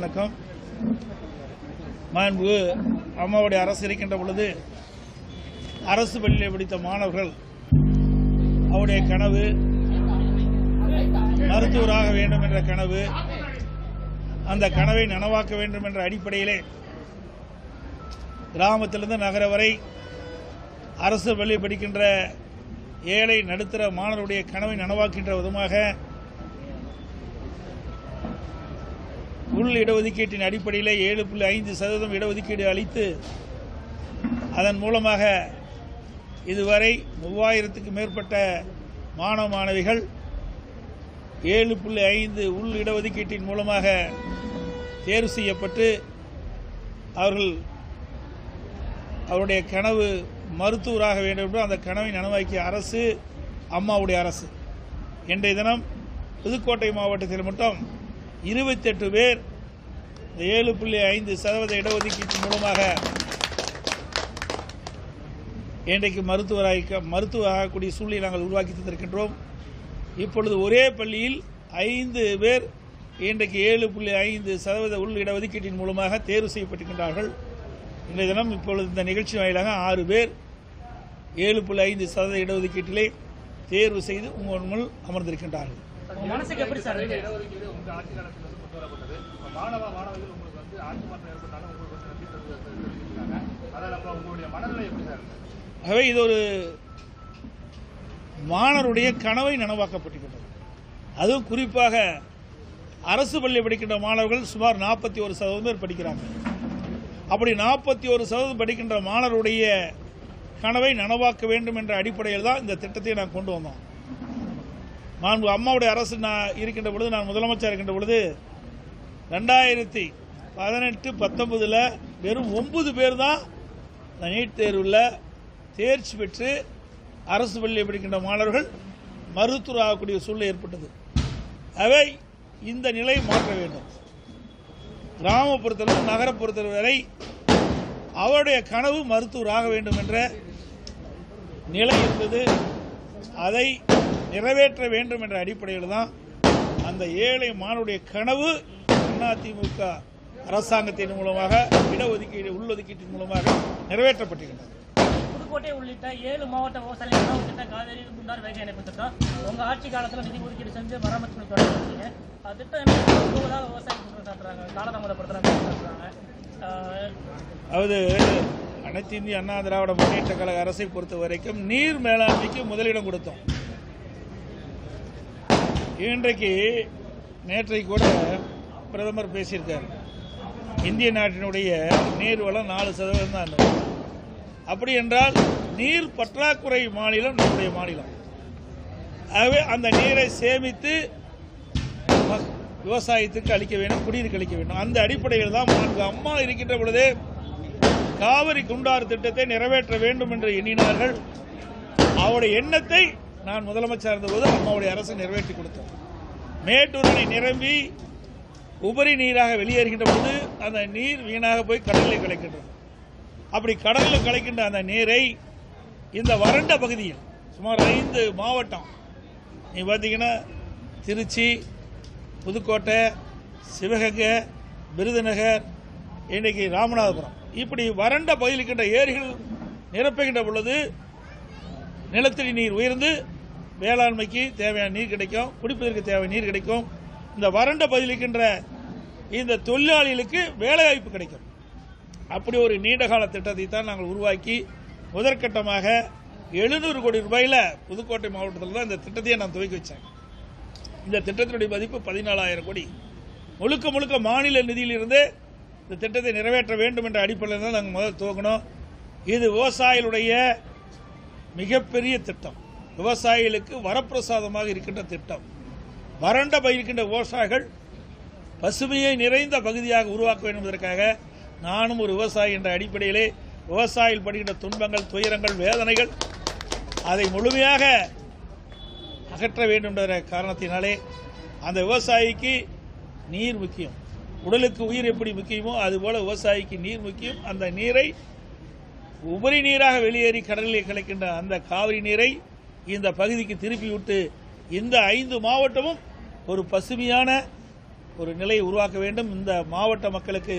வணக்கம். மாண்பு அம்மாவுடைய அரசு இருக்கின்ற பொழுது அரசு பள்ளியில் படித்த மாணவர்கள் அவருடைய கனவு மருத்துவராக வேண்டும் என்ற கனவு அந்த கனவை நனவாக்க வேண்டும் என்ற அடிப்படையிலே கிராமத்திலிருந்து நகர வரை அரசு பள்ளி படிக்கின்ற ஏழை நடுத்தர மாணவருடைய கனவை நனவாக்கின்ற விதமாக உள் இடஒதுக்கீட்டின் அடிப்படையில் ஏழு புள்ளி ஐந்து சதவீதம் இடஒதுக்கீடு அளித்து அதன் மூலமாக இதுவரை மூவாயிரத்துக்கு மேற்பட்ட மாணவ மாணவிகள் ஏழு புள்ளி ஐந்து உள் இடஒதுக்கீட்டின் மூலமாக தேர்வு செய்யப்பட்டு அவர்கள் அவருடைய கனவு மருத்துவராக வேண்டும் என்று அந்த கனவை நனவாக்கிய அரசு அம்மாவுடைய அரசு. இன்றைய தினம் புதுக்கோட்டை மாவட்டத்தில் மட்டும் இருபத்தெட்டு பேர் இந்த ஏழு புள்ளி ஐந்து சதவீத இடஒதுக்கீட்டின் மூலமாக இன்றைக்கு மருத்துவராக மருத்துவ ஆகக்கூடிய சூழ்நிலை நாங்கள் உருவாக்கி தந்திருக்கின்றோம். இப்பொழுது ஒரே பள்ளியில் ஐந்து பேர் இன்றைக்கு ஏழு புள்ளி ஐந்து சதவீத உள் இடஒதுக்கீட்டின் மூலமாக தேர்வு செய்யப்பட்டிருக்கின்றார்கள். இன்றைய தினம் இப்பொழுது இந்த நிகழ்ச்சி வாயிலாக ஆறு பேர் ஏழு புள்ளி ஐந்து சதவீத இடஒதுக்கீட்டிலே தேர்வு செய்து உங்கள் முன் அமர்ந்திருக்கின்றார்கள். கூறப்பட்டது மனசுக்கு மாணவ மாணவர்கள் உங்களுக்கு வந்து ஆட்சி மாற்றம் ஏற்பட்டாலும் உங்களுக்கு வந்து நன்றி தெரிவித்திருக்காங்க அதில் அப்ப உங்களுடைய மனநிலை எப்படி சார்? ஆகவே இது ஒரு மாணவருடைய கனவை நனவாக்கப்பட்டிருக்கிறது. அதுவும் குறிப்பாக அரசு பள்ளி படிக்கின்ற மாணவர்கள் சுமார் நாற்பத்தி ஒரு சதவீதம் பேர் படிக்கிறாங்க. அப்படி நாற்பத்தி ஒரு சதவீதம் படிக்கின்ற மாணவருடைய கனவை நனவாக்க வேண்டும் என்ற அடிப்படையில் தான் இந்த திட்டத்தை நான் கொண்டு வந்தோம். நான் அம்மாவுடைய அரசு நான் இருக்கின்ற பொழுது நான் முதலமைச்சர் இருக்கின்ற பொழுது ரெண்டாயிரத்தி பதினெட்டு பத்தொன்பதில் வெறும் ஒன்பது பேர் தான் நீட் தேர்வில் தேர்ச்சி பெற்று அரசு பள்ளியை படிக்கின்ற மாணவர்கள் மருத்துவர் ஆகக்கூடிய சூழ்நிலை ஏற்பட்டது. அவை இந்த நிலை மாற்ற வேண்டும். கிராமப்புறத்திலும் நகரப்புறத்தில் வரை அவருடைய கனவு மருத்துவர் ஆக வேண்டும் என்ற நிலை இருந்தது அதை நிறைவேற்ற வேண்டும் என்ற அடிப்படையில் தான் அந்த ஏழை மாணவருடைய கனவு அதிமுக அரசாங்கத்தின் மூலமாக இடஒதுக்கீடு உள்ளொதுக்கீட்டின் மூலமாக நிறைவேற்றப்பட்டிருக்கிறது. புதுக்கோட்டை உள்ளிட்ட ஏழு மாவட்ட விவசாயிகள் உணவு திட்டம் காவேரி குண்டார் வேக இணைப்பு திட்டம் உங்க ஆட்சி காலத்துல நிதி ஒதுக்கீடு செஞ்சு மராமத்து பண்ணி தொடங்கிருக்கீங்க திட்டம் விவசாயம் சாட்டுறாங்க காலதாமதப்படுத்துறாங்க அதாவது அனைத்து இந்திய அண்ணா திராவிட முன்னேற்ற கழக அரசை பொறுத்த வரைக்கும் நீர் மேலாண்மைக்கு முதலிடம் கொடுத்தோம். இன்றைக்கு நேற்றைக்கு கூட பிரதமர் பேசியிருக்கார். இந்திய நாட்டினுடைய நீர் வளம் நாலு சதவீதம் தான் அப்படி என்றால் நீர் பற்றாக்குறை மாநிலம் நம்முடைய மாநிலம். ஆகவே அந்த நீரை சேமித்து விவசாயத்திற்கு அளிக்க வேண்டும் குடிநீருக்கு அளிக்க வேண்டும். அந்த அடிப்படையில் தான் மாண்பு. அம்மா இருக்கின்ற பொழுதே காவிரி குண்டாறு திட்டத்தை நிறைவேற்ற வேண்டும் என்று எண்ணினார்கள். அவருடைய எண்ணத்தை நான் முதலமைச்சர் இருந்தபோது அம்மாவுடைய அரசு நிறைவேற்றி கொடுத்தோம் மேட்டூர் அணை நிரம்பி உபரி நீராக வெளியேறுகின்ற போது அந்த நீர் வீணாக போய் கடலில் கிடைக்கின்றது அப்படி கடலில் கலைக்கின்ற அந்த நீரை இந்த வறண்ட பகுதியில் சுமார் ஐந்து மாவட்டம் நீ பார்த்தீங்கன்னா திருச்சி புதுக்கோட்டை சிவகங்கை விருதுநகர் இன்னைக்கு ராமநாதபுரம். இப்படி வறண்ட பகுதியில் இருக்கின்ற ஏரிகள் நிரப்புகின்ற பொழுது நிலத்தடி நீர் உயர்ந்து வேளாண்மைக்கு தேவையான நீர் கிடைக்கும் குடிப்பதற்கு தேவையான நீர் கிடைக்கும். இந்த வறண்ட பதிலுக்கின்ற இந்த தொழிலாளிகளுக்கு வேலைவாய்ப்பு கிடைக்கும். அப்படி ஒரு நீண்டகால திட்டத்தை தான் நாங்கள் உருவாக்கி முதற்கட்டமாக எழுநூறு கோடி ரூபாயில புதுக்கோட்டை மாவட்டத்தில் தான் இந்த திட்டத்தையே நான் துவக்கி வச்சேன். இந்த திட்டத்தினுடைய மதிப்பு பதினாலாயிரம் கோடி. முழுக்க முழுக்க மாநில நிதியிலிருந்து இந்த திட்டத்தை நிறைவேற்ற வேண்டும் என்ற அடிப்படையில் தான் நாங்கள் முதல் துவக்கணும் இது விவசாயிகளுடைய மிகப்பெரிய திட்டம். விவசாயிகளுக்கு வரப்பிரசாதமாக இருக்கின்ற திட்டம். வறண்ட பயிருக்கின்ற விவசாயிகள் பசுமையை நிறைந்த பகுதியாக உருவாக்க வேண்டும் என்பதற்காக நானும் ஒரு விவசாயி என்ற அடிப்படையிலே விவசாயிகள் படுகின்ற துன்பங்கள் துயரங்கள் வேதனைகள் அதை முழுமையாக அகற்ற வேண்டும் என்ற காரணத்தினாலே அந்த விவசாயிக்கு நீர் முக்கியம். உடலுக்கு உயிர் எப்படி முக்கியமோ அதுபோல விவசாயிக்கு நீர் முக்கியம். அந்த நீரை உபரி நீராக வெளியேறி கடலில் கிடைக்கின்ற அந்த காவிரி நீரை இந்த பகுதிக்கு திருப்பி விட்டு இந்த ஐந்து மாவட்டமும் ஒரு பசுமையான ஒரு நிலையை உருவாக்க வேண்டும். இந்த மாவட்ட மக்களுக்கு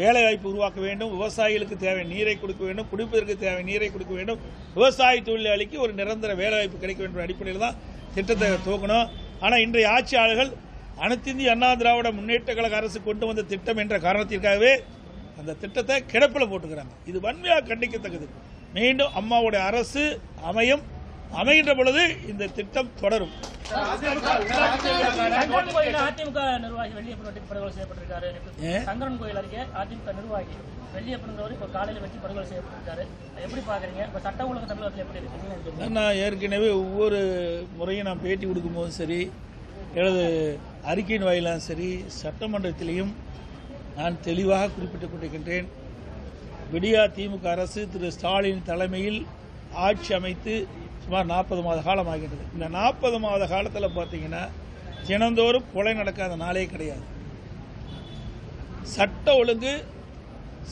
வேலைவாய்ப்பு உருவாக்க வேண்டும். விவசாயிகளுக்கு தேவை நீரை கொடுக்க வேண்டும். குடிப்பதற்கு தேவை நீரை கொடுக்க வேண்டும். விவசாய தொழிலாளிக்கு ஒரு நிரந்தர வேலைவாய்ப்பு கிடைக்க வேண்டும் அடிப்படையில் தான் திட்டத்தை துவக்கணும் ஆனால் இன்றைய ஆட்சியாளர்கள் அனைத்து இந்திய அண்ணா திராவிட முன்னேற்ற கழக அரசு கொண்டு வந்த திட்டம் என்ற காரணத்திற்காகவே அந்த திட்டத்தை கிடப்பில் போட்டுக்கிறாங்க. இது வன்மையாக கண்டிக்கத்தக்கது. மீண்டும் அம்மாவுடைய அரசு அமையும். அமைகின்ற பொழுது இந்த திட்டம் தொடரும். அதிமுக நிர்வாகி வெள்ளியப்பன் வெட்டி படுகொலை செய்யப்பட்டிருக்காரு? சங்கரன் கோயில் அருகே அதிமுக நிர்வாகி வெள்ளியப்பன்கிறவர் இப்போ காலையில் வெட்டி படுகொலை செய்யப்பட்டிருக்காரு. எப்படி பாக்குறீங்க? இப்போ சட்ட ஒழுங்கு தமிழகத்தில் எப்படி இருக்கு? நான் ஏற்கனவே ஒவ்வொரு முறையும் நான் பேட்டி கொடுக்கும்போதும் சரி எனது அறிக்கையின் வாயிலாகவும் சரி சட்டமன்றத்திலையும் நான் தெளிவாக குறிப்பிட்டுக் கொண்டிருக்கின்றேன். விடியா திமுக அரசு திரு ஸ்டாலின் தலைமையில் ஆட்சி அமைத்து சுமார் நாற்பது மாத காலம் ஆகின்றது இந்த நாற்பது மாத காலத்தில் பார்த்தீங்கன்னா தினந்தோறும் கொலை நடக்காத நாளே கிடையாது. சட்டம் ஒழுங்கு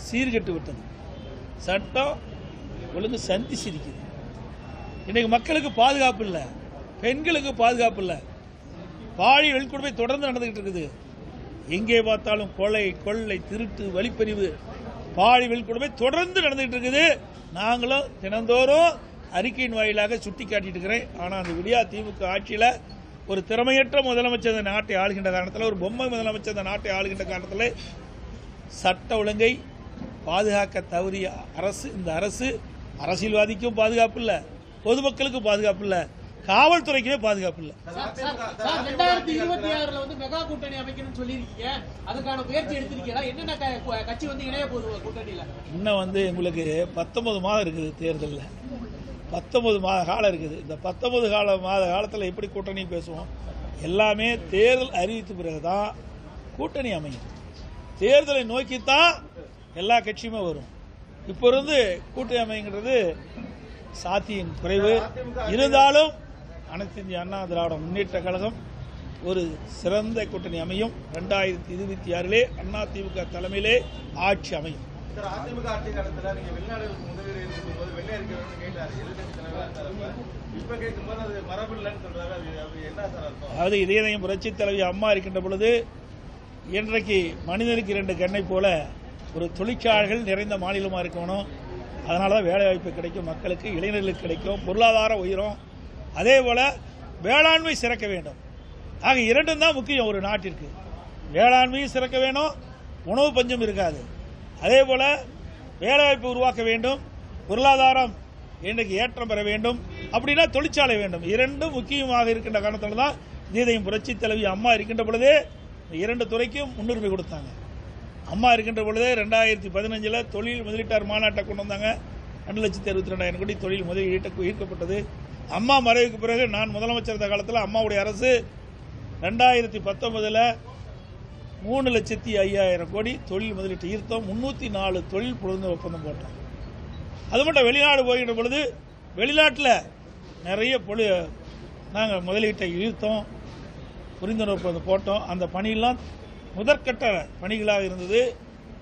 சீர்கெட்டு விட்டது. சட்டம் ஒழுங்கு சந்தி சிரிக்குது. இன்னைக்கு மக்களுக்கு பாதுகாப்பு இல்லை. பெண்களுக்கு பாதுகாப்பு இல்லை. பாலியல் வன்கொடுமை தொடர்ந்து நடந்துகிட்டு இருக்குது. எங்கே பார்த்தாலும் கொலை கொள்ளை திருட்டு வழிப்பறிவு பாலியல் வன்கொடுமை தொடர்ந்து நடந்துகிட்டு இருக்குது. நாங்களும் தினந்தோறும் அறிக்கையின் வாயிலாக சுட்டி காட்டிட்டு இருக்கிறேன். ஆனால் அந்த விடியா திமுக ஆட்சியில் ஒரு திறமையற்ற முதலமைச்சர் இந்த நாட்டை ஆளுகின்ற காரணத்தில் ஒரு பொம்மை முதலமைச்சர் இந்த நாட்டை ஆளுகின்ற காரணத்தில் சட்ட ஒழுங்கை பாதுகாக்க தவறிய அரசு இந்த அரசு அரசியல்வாதிக்கும் பாதுகாப்பு இல்லை பொதுமக்களுக்கும் பாதுகாப்பு இல்லை காவல்துறைக்குமே பாதுகாப்பு இல்லை. ரெண்டாயிரத்தி இருபத்தி ஆறுல வந்து மெகா கூட்டணி அமைக்கணும்னு சொல்லியிருக்கீங்க. அதுக்கான முயற்சி எடுத்திருக்கீங்களா? என்னென்ன கட்சி வந்து இணைய போகுது கூட்டணியில? இன்னும் வந்து உங்களுக்கு பத்தொன்பது மாதம் இருக்குது தேர்தலில். பத்தொன்பது மாத காலம் இருக்குது. இந்த பத்தொன்பது கால மாத காலத்தில் எப்படி கூட்டணி பேசுவோம்? எல்லாமே தேர்தல் அறிவித்த பிறகு தான் கூட்டணி அமையும். தேர்தலை நோக்கித்தான் எல்லா கட்சியுமே வரும். இப்போ இருந்து கூட்டணி அமைங்கிறது சாத்தியம் குறைவு. இருந்தாலும் அனைத்து இந்திய அண்ணா திராவிட முன்னேற்ற கழகம் ஒரு சிறந்த கூட்டணி அமையும். ரெண்டாயிரத்தி இருபத்தி ஆறிலே அண்ணா திமுக தலைமையிலே ஆட்சி அமையும். சார் அதிமுக ஆட்சி காலத்துல நீங்க வெளிநாடுகளுக்கு முதலீடு இருக்கும் போது வெள்ளை இருக்கிறவங்க கேட்டாரு. எதிர்கட்சி தலைவரா இருந்தாரு இப்ப கேட்கும் போது அது மரபு இல்லைன்னு சொல்றாரு. அது என்ன சார் அர்த்தம்? அதாவது இதயம் புரட்சி தலைவி அம்மா இருக்கின்ற பொழுது இன்றைக்கு மனிதனுக்கு இரண்டு கண்ணை போல ஒரு தொழிற்சாலைகள் நிறைந்த மாநிலமா இருக்கணும். அதனால தான் வேலைவாய்ப்பு கிடைக்கும் மக்களுக்கு இளைஞர்களுக்கு கிடைக்கும் பொருளாதார உயரும். அதே போல வேளாண்மை சிறக்க வேண்டும். ஆக இரண்டும் தான் முக்கியம் ஒரு நாட்டிற்கு. வேளாண்மையும் சிறக்க வேணும் உணவு பஞ்சம் இருக்காது. அதே போல வேலைவாய்ப்பு உருவாக்க வேண்டும் பொருளாதாரம் இன்றைக்கு ஏற்றம் பெற வேண்டும் அப்படின்னா தொழிற்சாலை வேண்டும். இரண்டும் முக்கியமாக இருக்கின்ற காரணத்தில் தான் கீதையும் புரட்சி தலைவி அம்மா இருக்கின்ற பொழுதே இரண்டு துறைக்கும் முன்னுரிமை கொடுத்தாங்க. அம்மா இருக்கின்ற பொழுதே ரெண்டாயிரத்தி பதினஞ்சில் தொழில் முதலீட்டார் மாநாட்டை கொண்டு வந்தாங்க. ரெண்டு லட்சத்தி அறுபத்தி ரெண்டாயிரம் கோடி தொழில் முதலீட்டு ஈர்க்கப்பட்டது. அம்மா மறைவுக்கு பிறகு நான் முதலமைச்சர் இருந்த காலத்தில் அம்மாவுடைய அரசு ரெண்டாயிரத்தி பத்தொன்பதில் மூணு லட்சத்தி ஐயாயிரம் கோடி தொழில் முதலீட்டு ஈர்த்தோம். முன்னூற்றி நாலு தொழில் புரிந்து ஒப்பந்தம் போட்டோம். அது மட்டும் வெளிநாடு போகின்ற பொழுது வெளிநாட்டில் நிறைய பொழு நாங்கள் முதலீட்டை ஈர்த்தோம். புரிந்துணர்வு ஒப்பந்தம் போட்டோம். அந்த பணியெல்லாம் முதற்கட்ட பணிகளாக இருந்தது.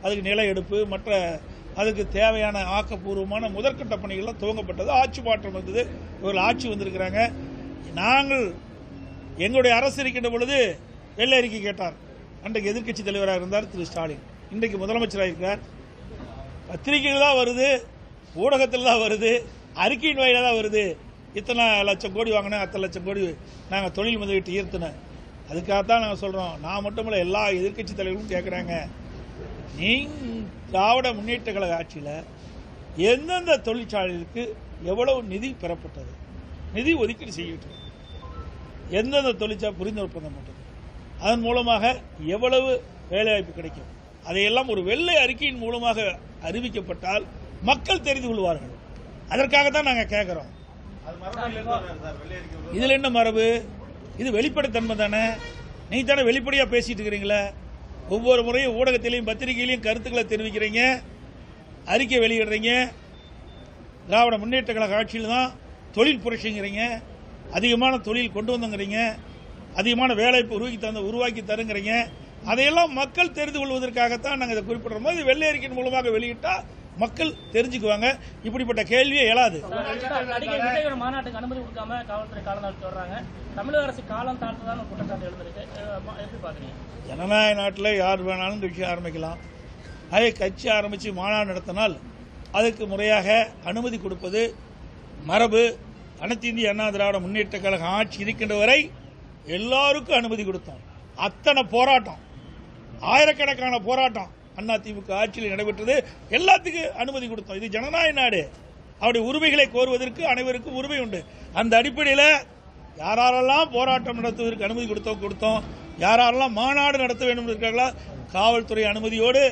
அதுக்கு நில எடுப்பு மற்ற அதுக்கு தேவையான ஆக்கப்பூர்வமான முதற்கட்ட பணிகள்லாம் துவங்கப்பட்டது. ஆட்சி மாற்றம் வந்தது. இவர்கள் ஆட்சி வந்திருக்கிறாங்க. நாங்கள் எங்களுடைய அரசு இருக்கின்ற பொழுது வெள்ளை அறிக்கை கேட்டார். அன்றைக்கு எதிர்க்கட்சி தலைவராக இருந்தார் திரு ஸ்டாலின். இன்றைக்கு முதலமைச்சராக இருக்கிறார். பத்திரிகைகள் தான் வருது ஊடகத்தில் தான் வருது அறிக்கையின் வாயிலாக தான் வருது. இத்தனை லட்சம் கோடி வாங்கினேன் அத்தனை லட்சம் கோடி நாங்கள் தொழில் முதலீட்டு ஈர்த்தினேன் அதுக்காகத்தான் நாங்கள் சொல்கிறோம் நான் மட்டுமல்ல எல்லா எதிர்க்கட்சி தலைவர்களும் கேட்குறாங்க நீ திராவிட முன்னேற்ற கழக ஆட்சியில் எந்தெந்த தொழிற்சாலைகளுக்கு எவ்வளவு நிதி பெறப்பட்டது? நிதி ஒதுக்கீடு செய்யப்பட்டது எந்தெந்த தொழிற்சாலை புரிந்து ஒப்பந்தம் போட்டது? அதன் மூலமாக எவ்வளவு வேலைவாய்ப்பு கிடைக்கும்? அதையெல்லாம் ஒரு வெள்ளை அறிக்கையின் மூலமாக அறிவிக்கப்பட்டால் மக்கள் தெரிந்து கொள்வார்கள். அதற்காக தான் நாங்கள் கேட்குறோம் அது இதில் என்ன மரபு? இது வெளிப்படைத்தன்மை தானே? நீங்கள் தானே வெளிப்படையாக பேசிட்டு இருக்கிறீங்களே? ஒவ்வொரு முறையும் ஊடகத்திலையும் பத்திரிகையிலையும் கருத்துக்களை தெரிவிக்கிறீங்க அறிக்கை வெளியிடுறீங்க. திராவிட முன்னேற்ற கழக ஆட்சியில் தான் தொழில் புரட்சிங்கிறீங்க. அதிகமான தொழில் கொண்டு வந்தங்கிறீங்க. அதிகமான வேலைவாய்ப்பு உருவாக்கி தந்த உருவாக்கி தருங்கிறீங்க. அதையெல்லாம் மக்கள் தெரிந்து கொள்வதற்காகத்தான் நாங்கள் இதை குறிப்பிடுறோம். போது வெள்ளை அறிக்கையின் மூலமாக வெளியிட்டால் மக்கள் தெரிஞ்சுக்குவாங்க. இப்படிப்பட்ட கேள்வியே எழாது விஜயோட மாநாட்டுக்கு அனுமதி கொடுக்காம காவல்துறை காலம் தாழ்த்தி வர்றாங்க. தமிழக அரசு காலம் தாழ்த்துதான் குற்றச்சாட்டு எழுந்திருக்கு. அஹ் எப்படி பாக்குறீங்க? ஜனநாயக நாட்டில் யார் வேணாலும் கட்சி ஆரம்பிக்கலாம். அதே கட்சி ஆரம்பித்து மாநாடு நடத்தினால் அதுக்கு முறையாக அனுமதி கொடுப்பது மரபு. அனைத்து இந்திய அண்ணா திராவிட முன்னேற்ற கழக ஆட்சி இருக்கின்ற வரை எல்லாருக்கும் அனுமதி கொடுத்தோம். அத்தனை போராட்டம் ஆயிரக்கணக்கான போராட்டம் அண்ணா திமுக ஆட்சியில் நடைபெற்றது. எல்லாத்துக்கும் அனுமதி கொடுத்தோம். இது ஜனநாயக நாடு. அவருடைய உரிமைகளை கோருவதற்கு அனைவருக்கும் உரிமை உண்டு. அந்த அடிப்படையில் யாரெல்லாம் போராட்டம் நடத்துவதற்கு அனுமதி கொடுத்தோம் கொடுத்தோம். யாரெல்லாம் மாநாடு நடத்த வேண்டும் இருக்கிறார்களா காவல்துறை அனுமதியோடு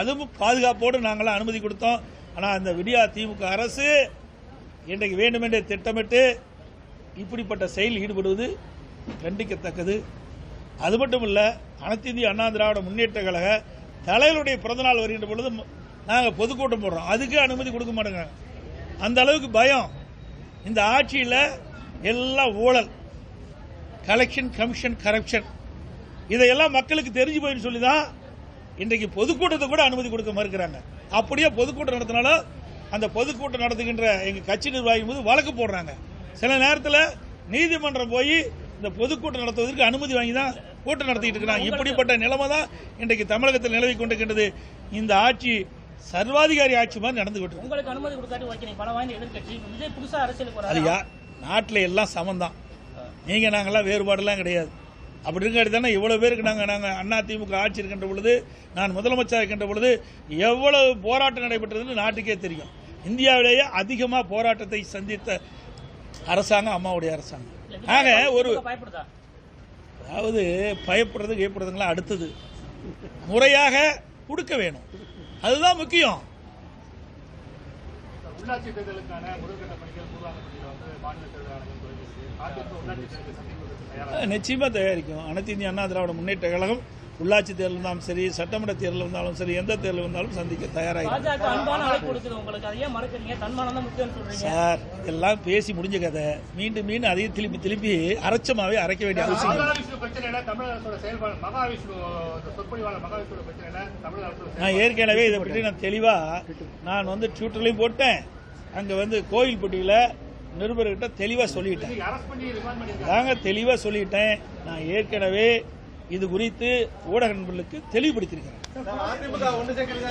அதுவும் பாதுகாப்போடு நாங்களாம் அனுமதி கொடுத்தோம். ஆனால் அந்த விடியா திமுக அரசு இன்றைக்கு வேண்டுமென்றே திட்டமிட்டு இப்படிப்பட்ட செயலில் ஈடுபடுவது கண்டிக்கத்தக்கது. அது மட்டும் இல்லை அனைத்து இந்திய அண்ணா திராவிட முன்னேற்ற கழக தலைவருடைய பிறந்தநாள் வருகின்ற பொழுது நாங்கள் பொதுக்கூட்டம் போடுறோம். அதுக்கு அனுமதி கொடுக்க மாட்டேங்க அந்த அளவுக்கு பயம். இந்த ஆட்சியில் எல்லாம் ஊழல். கலெக்ஷன் கமிஷன் கரப்ஷன் இதையெல்லாம் மக்களுக்கு தெரிஞ்சு போயின்னு சொல்லி தான் இன்றைக்கு பொதுக்கூட்டத்தை கூட அனுமதி கொடுக்க மறுக்கிறாங்க. அப்படியே பொதுக்கூட்டம் நடத்தினாலும் அந்த பொதுக்கூட்டம் நடத்துகின்ற எங்க கட்சி நிர்வாகி மீது வழக்கு போடுறாங்க. சில நேரத்தில் நீதிமன்றம் போய் இந்த பொதுக்கூட்டம் நடத்துவதற்கு அனுமதி வாங்கி தான் கூட்டம் நடத்திட்டு இருக்கிறாங்க. இப்படிப்பட்ட நிலைமை தான் இன்றைக்கு தமிழகத்தில் நிலவி கொண்டிருக்கின்றது. இந்த ஆட்சி சர்வாதிகாரி ஆட்சி மாதிரி இருக்கு. உங்களுக்கு அனுமதி யா நாட்டில் எல்லாம் சமம்தான். நீங்க நாங்கெல்லாம் வேறுபாடெல்லாம் கிடையாது. அப்படி இருக்காடி தானே? இவ்வளவு பேருக்கு நாங்கள் நாங்கள் அண்ணா திமுக ஆட்சி இருக்கின்ற பொழுது நான் முதலமைச்சர் இருக்கின்ற பொழுது எவ்வளவு போராட்டம் நடைபெற்றதுன்னு நாட்டுக்கே தெரியும். இந்தியாவிலேயே அதிகமாக போராட்டத்தை சந்தித்த அரசாங்கம் அம்மாவுடைய அரசாங்கம். ஆக ஒரு அதாவது பயப்படுறது கேட்படுறதுங்களாம் அடுத்தது. முறையாக கொடுக்க வேணும். அதுதான் முக்கியம். உள்ளாட்சி தேர்தலுக்கான முதற்கட்ட பணிகள் பூர்வாங்க பணிகள் வந்து மாநில தேர்தல் ஆணையம் தொடங்கியிருக்கு. அதிமுக உள்ளாட்சி தேர்தலை சந்திப்பதற்கு தயாராக நிச்சயமா தயாரிக்கும். அனைத்து இந்திய அண்ணா திராவிட முன்னேற்ற கழகம் உள்ளாட்சி தேர்தல் இருந்தாலும் சரி சட்டமன்ற தேர்தல் இருந்தாலும் சரி எந்த தேர்தல் வந்தாலும் சந்திக்க தயாராக சார் இதெல்லாம் பேசி முடிஞ்ச கதை. மீண்டும் மீண்டும் அதையும் திருப்பி திருப்பி அரைச்சமாவே அரைக்க வேண்டிய அவசியம் நான் ஏற்கனவே இதை பற்றி நான் தெளிவா நான் வந்து ட்விட்டர்லையும் போட்டேன். அங்க வந்து கோயில்பட்டியில நிருபர்கிட்ட தெளிவா சொல்லிட்டேன். செயல்பாடு அரெஸ்ட் பண்ணி ரிமாண்ட் பண்ணியிருக்காங்க. நாங்க தெளிவா சொல்லிட்டேன். நான் ஏற்கனவே இது குறித்து ஊடக நண்பர்களுக்கு தெளிவுபடுத்தியிருக்கிறேன்